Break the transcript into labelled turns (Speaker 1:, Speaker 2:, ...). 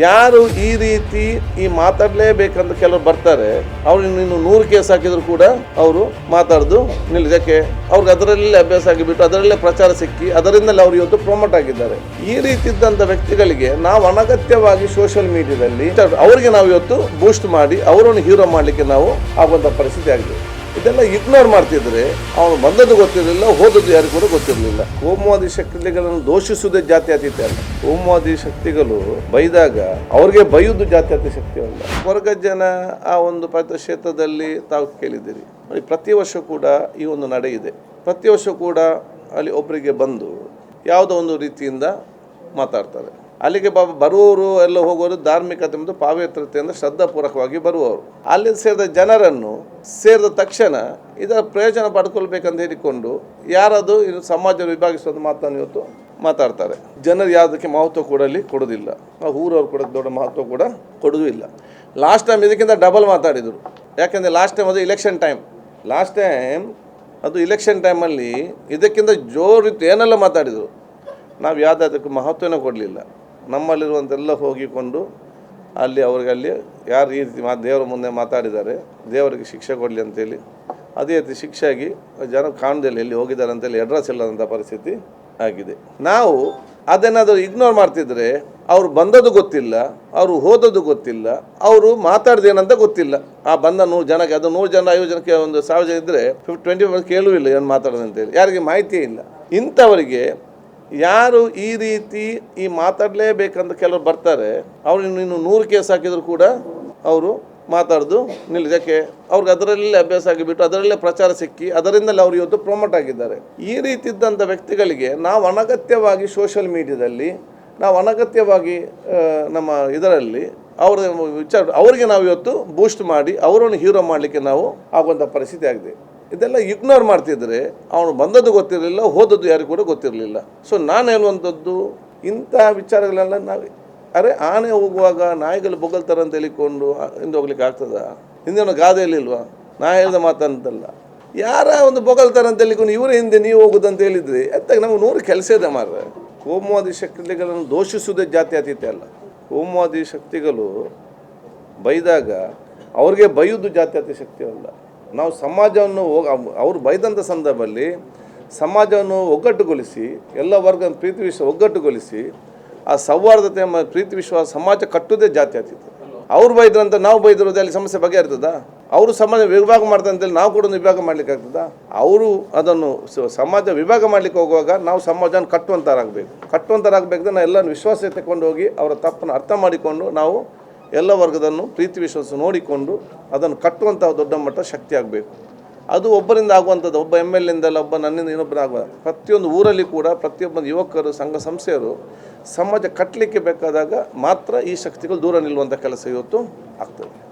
Speaker 1: ಯಾರು ಈ ರೀತಿ ಈ ಮಾತಾಡಲೇಬೇಕಂತ ಕೆಲವರು ಬರ್ತಾರೆ, ಅವ್ರು ಇನ್ನು ನೂರು ಕೇಸ್ ಹಾಕಿದ್ರು ಕೂಡ ಅವರು ಮಾತಾಡೋದು ನಿಲ್ಲಿಸಕ್ಕೆ ಅವ್ರಿಗೆ ಅದರಲ್ಲೇ ಅಭ್ಯಾಸ ಆಗಿಬಿಟ್ಟು ಅದರಲ್ಲೇ ಪ್ರಚಾರ ಸಿಕ್ಕಿ ಅದರಿಂದಲೇ ಅವರು ಇವತ್ತು ಪ್ರಮೋಟ್ ಆಗಿದ್ದಾರೆ. ಈ ರೀತಿ ಇದ್ದಂಥ ವ್ಯಕ್ತಿಗಳಿಗೆ ನಾವು ಅನಗತ್ಯವಾಗಿ ಸೋಷಿಯಲ್ ಮೀಡಿಯಾದಲ್ಲಿ ಅವರಿಗೆ ನಾವು ಇವತ್ತು ಬೂಸ್ಟ್ ಮಾಡಿ, ಅವರನ್ನು ಹೀರೋ ಮಾಡಲಿಕ್ಕೆ ನಾವು ಆಗುವಂಥ ಪರಿಸ್ಥಿತಿ ಆಗಿದೆ. ಇದೆಲ್ಲ ಇಗ್ನೋರ್ ಮಾಡ್ತಿದ್ರೆ ಅವನು ಬಂದದ್ದು ಗೊತ್ತಿರಲಿಲ್ಲ, ಹೋದದ್ದು ಯಾರಿಗೂ ಕೂಡ ಗೊತ್ತಿರಲಿಲ್ಲ. ಕೋಮುವಾದಿ ಶಕ್ತಿಗಳನ್ನು ದೋಷಿಸುವುದೇ ಜಾತ್ಯತೀತ ಅಲ್ಲ. ಕೋಮುವಾದಿ ಶಕ್ತಿಗಳು ಬೈದಾಗ ಅವ್ರಿಗೆ ಬೈಯುವುದು ಜಾತ್ಯತೀತ ಶಕ್ತಿ ಅಲ್ಲ. ವರ್ಗ ಜನ ಆ ಒಂದು ಕ್ಷೇತ್ರದಲ್ಲಿ ತಾವು ಕೇಳಿದ್ದೀರಿ. ಪ್ರತಿ ವರ್ಷ ಕೂಡ ಈ ಒಂದು ನಡೆ ಇದೆ. ಪ್ರತಿ ವರ್ಷ ಕೂಡ ಅಲ್ಲಿ ಒಬ್ಬರಿಗೆ ಬಂದು ಯಾವುದೋ ಒಂದು ರೀತಿಯಿಂದ ಮಾತಾಡ್ತಾರೆ. ಅಲ್ಲಿಗೆ ಬ, ಬರುವವರು ಎಲ್ಲ ಹೋಗೋರು ಧಾರ್ಮಿಕತೆ ಮತ್ತು ಪಾವಿತ್ರತೆಯಿಂದ ಶ್ರದ್ಧಾಪೂರ್ವಕವಾಗಿ ಬರುವವರು. ಅಲ್ಲಿ ಸೇರಿದ ಜನರನ್ನು ಸೇರಿದ ತಕ್ಷಣ ಇದರ ಪ್ರಯೋಜನ ಪಡ್ಕೊಳ್ಬೇಕಂತ ಹೇಳಿಕೊಂಡು ಯಾರಾದರೂ ಇದು ಸಮಾಜ ವಿಭಾಗಿಸುವಂಥ ಮಾತನ್ನು ಇವತ್ತು ಮಾತಾಡ್ತಾರೆ. ಜನರು ಯಾವುದಕ್ಕೆ ಮಹತ್ವ ಕೊಡಲಿ ಕೊಡೋದಿಲ್ಲ ಊರವ್ರು ಕೂಡ ದೊಡ್ಡ ಮಹತ್ವ ಕೂಡ ಕೊಡೋದು ಇಲ್ಲ ಲಾಸ್ಟ್ ಟೈಮ್ ಇದಕ್ಕಿಂತ ಡಬಲ್ ಮಾತಾಡಿದರು. ಯಾಕೆಂದರೆ ಲಾಸ್ಟ್ ಟೈಮ್ ಅದು ಇಲೆಕ್ಷನ್ ಟೈಮ್ ಲಾಸ್ಟ್ ಟೈಮ್ ಅದು ಇಲೆಕ್ಷನ್ ಟೈಮಲ್ಲಿ ಇದಕ್ಕಿಂತ ಜೋರಿತ್ತು ಏನೆಲ್ಲ ಮಾತಾಡಿದರು. ನಾವು ಯಾವುದಾದಕ್ಕೂ ಮಹತ್ವನೇ ಕೊಡಲಿಲ್ಲ. ನಮ್ಮಲ್ಲಿರುವಂತೆಲ್ಲ ಹೋಗಿಕೊಂಡು ಅಲ್ಲಿ ಅವ್ರಿಗೆ ಅಲ್ಲಿ ಯಾರು ಈ ರೀತಿ ಮಾ ದೇವರ ಮುಂದೆ ಮಾತಾಡಿದ್ದಾರೆ, ದೇವರಿಗೆ ಶಿಕ್ಷೆ ಕೊಡಲಿ ಅಂತೇಳಿ. ಅದೇ ರೀತಿ ಶಿಕ್ಷೆ ಆಗಿ ಜನ ಕಾಣದಲ್ಲಿ ಎಲ್ಲಿ ಹೋಗಿದ್ದಾರೆ ಅಂತೇಳಿ ಅಡ್ರೆಸ್ ಇಲ್ಲದಂಥ ಪರಿಸ್ಥಿತಿ ಆಗಿದೆ. ನಾವು ಅದನ್ನಾದರೂ ಇಗ್ನೋರ್ ಮಾಡ್ತಿದ್ರೆ ಅವರು ಬಂದದ್ದು ಗೊತ್ತಿಲ್ಲ, ಅವರು ಹೋದದ್ದು ಗೊತ್ತಿಲ್ಲ, ಅವರು ಮಾತಾಡ್ದೇನಂತ ಗೊತ್ತಿಲ್ಲ. ಆ ಬಂದ ನೂರು ಜನಕ್ಕೆ, ಅದು ನೂರು ಜನ ಐವತ್ತು ಜನಕ್ಕೆ ಒಂದು ಸಾವಿರ ಜನ ಇದ್ದರೆ ಫಿಫ್ಟಿ ಟ್ವೆಂಟಿ ಪರ್ಸೆಂಟ್ ಕೇಳುವಿಲ್ಲ ಏನು ಮಾತಾಡೋದಂತೇಳಿ ಯಾರಿಗೆ ಮಾಹಿತಿ ಇಲ್ಲ. ಇಂಥವರಿಗೆ ಯಾರು ಈ ರೀತಿ ಈ ಮಾತಾಡಲೇಬೇಕಂತ ಕೆಲವರು ಬರ್ತಾರೆ, ಅವ್ರು ಇನ್ನು ಇನ್ನು ನೂರು ಕೇಸ್ ಹಾಕಿದ್ರು ಕೂಡ ಅವರು ಮಾತಾಡೋದು ನಿಲ್ಲಕ್ಕೆ ಅವ್ರಿಗೆ ಅದರಲ್ಲೇ ಅಭ್ಯಾಸ ಆಗಿಬಿಟ್ಟು ಅದರಲ್ಲೇ ಪ್ರಚಾರ ಸಿಕ್ಕಿ ಅದರಿಂದಲೇ ಅವರು ಇವತ್ತು ಪ್ರೊಮೋಟ್ ಆಗಿದ್ದಾರೆ. ಈ ರೀತಿ ಇದ್ದಂಥ ವ್ಯಕ್ತಿಗಳಿಗೆ ನಾವು ಅನಗತ್ಯವಾಗಿ ಸೋಷಿಯಲ್ ಮೀಡಿಯಾದಲ್ಲಿ ನಾವು ಅನಗತ್ಯವಾಗಿ ನಮ್ಮ ಇದರಲ್ಲಿ ಅವರ ವಿಚಾರ ಅವರಿಗೆ ನಾವು ಇವತ್ತು ಬೂಸ್ಟ್ ಮಾಡಿ, ಅವರನ್ನು ಹೀರೋ ಮಾಡಲಿಕ್ಕೆ ನಾವು ಆಗುವಂಥ ಪರಿಸ್ಥಿತಿ ಆಗಿದೆ. ಇದೆಲ್ಲ ಇಗ್ನೋರ್ ಮಾಡ್ತಿದ್ರೆ ಅವನು ಬಂದದ್ದು ಗೊತ್ತಿರಲಿಲ್ಲ, ಹೋದದ್ದು ಯಾರಿಗೂ ಕೂಡ ಗೊತ್ತಿರಲಿಲ್ಲ. ಸೊ ನಾನು ಹೇಳುವಂಥದ್ದು ಇಂತಹ ವಿಚಾರಗಳೆಲ್ಲ ನಾವು. ಅರೆ, ಆನೆ ಹೋಗುವಾಗ ನಾಯಿಗಳು ಬೊಗಲ್ತಾರ ಅಂತ ಹೇಳಿಕೊಂಡು ಹಿಂದೆ ಹೋಗ್ಲಿಕ್ಕೆ ಆಗ್ತದ? ಹಿಂದೆ ಗಾದೆಯಲ್ಲಿ ಇಲ್ವಾ? ನಾ ಹೇಳಿದ ಮಾತಂತಲ್ಲ. ಯಾರ ಒಂದು ಬೊಗಲ್ತಾರ ಅಂತ ಹೇಳಿಕೊಂಡು ಇವರ ಹಿಂದೆ ನೀವು ಹೋಗುದು ಅಂತ ಹೇಳಿದ್ರೆ ಅತ್ತಾಗ ನಮ್ಗೆ ನೂರು ಕೆಲಸ ಇದೆ ಮಾರ್ರೆ. ಕೋಮುವಾದಿ ಶಕ್ತಿಗಳನ್ನು ದೋಷಿಸುವುದೇ ಜಾತ್ಯತೀತ ಅಲ್ಲ. ಕೋಮುವಾದಿ ಶಕ್ತಿಗಳು ಬೈದಾಗ ಅವ್ರಿಗೆ ಬೈಯುವುದು ಶಕ್ತಿ ಅಲ್ಲ ನಾವು ಸಮಾಜವನ್ನು ಹೋಗ ಅವರು ಬೈದಂಥ ಸಂದರ್ಭದಲ್ಲಿ ಸಮಾಜವನ್ನು ಒಗ್ಗಟ್ಟುಗೊಳಿಸಿ, ಎಲ್ಲ ವರ್ಗ ಪ್ರೀತಿ ವಿಶ್ವ ಒಗ್ಗಟ್ಟುಗೊಳಿಸಿ, ಆ ಸೌಹಾರ್ದತೆ ಪ್ರೀತಿ ವಿಶ್ವಾಸ ಸಮಾಜ ಕಟ್ಟುವುದೇ ಜಾತಿ ಆಗ್ತಿತ್ತು ಅವ್ರು ಬೈದ್ರಂತ ನಾವು ಬೈದಿರೋದು ಅಲ್ಲಿ ಸಮಸ್ಯೆ ಬಗೆಹರ್ತದ? ಅವರು ಸಮಾಜ ವಿಭಾಗ ಮಾಡ್ತಾರೆ ಅಂತೇಳಿ ನಾವು ಕೂಡ ವಿಭಾಗ ಮಾಡ್ಲಿಕ್ಕೆ ಆಗ್ತದ? ಅವರು ಅದನ್ನು ಸಮಾಜ ವಿಭಾಗ ಮಾಡ್ಲಿಕ್ಕೆ ಹೋಗುವಾಗ ನಾವು ಸಮಾಜನ ಕಟ್ಟುವಂಥರಾಗಬೇಕು ಕಟ್ಟುವಂಥರಾಗಬೇಕಂದ್ರೆ ನಾವು ಎಲ್ಲರೂ ವಿಶ್ವಾಸ ತಗೊಂಡು ಹೋಗಿ ಅವರ ತಪ್ಪನ್ನು ಅರ್ಥ ಮಾಡಿಕೊಂಡು ನಾವು ಎಲ್ಲ ವರ್ಗದನ್ನು ಪ್ರೀತಿ ವಿಶ್ವಾಸ ನೋಡಿಕೊಂಡು ಅದನ್ನು ಕಟ್ಟುವಂಥ ದೊಡ್ಡ ಮಟ್ಟ ಶಕ್ತಿ ಆಗಬೇಕು. ಅದು ಒಬ್ಬರಿಂದ ಆಗುವಂಥದ್ದು, ಒಬ್ಬ ಎಂ ಎಲ್ ಎಂದಲ್ಲ ಒಬ್ಬ ನನ್ನಿಂದ ಇನ್ನೊಬ್ಬರ ಆಗುವ ಪ್ರತಿಯೊಂದು ಊರಲ್ಲಿ ಕೂಡ ಪ್ರತಿಯೊಬ್ಬ ಯುವಕರು, ಸಂಘ ಸಂಸ್ಥೆಯರು ಸಮಾಜ ಕಟ್ಟಲಿಕ್ಕೆ ಬೇಕಾದಾಗ ಮಾತ್ರ ಈ ಶಕ್ತಿಗಳು ದೂರ ನಿಲ್ಲುವಂಥ ಕೆಲಸ ಇವತ್ತು ಆಗ್ತದೆ.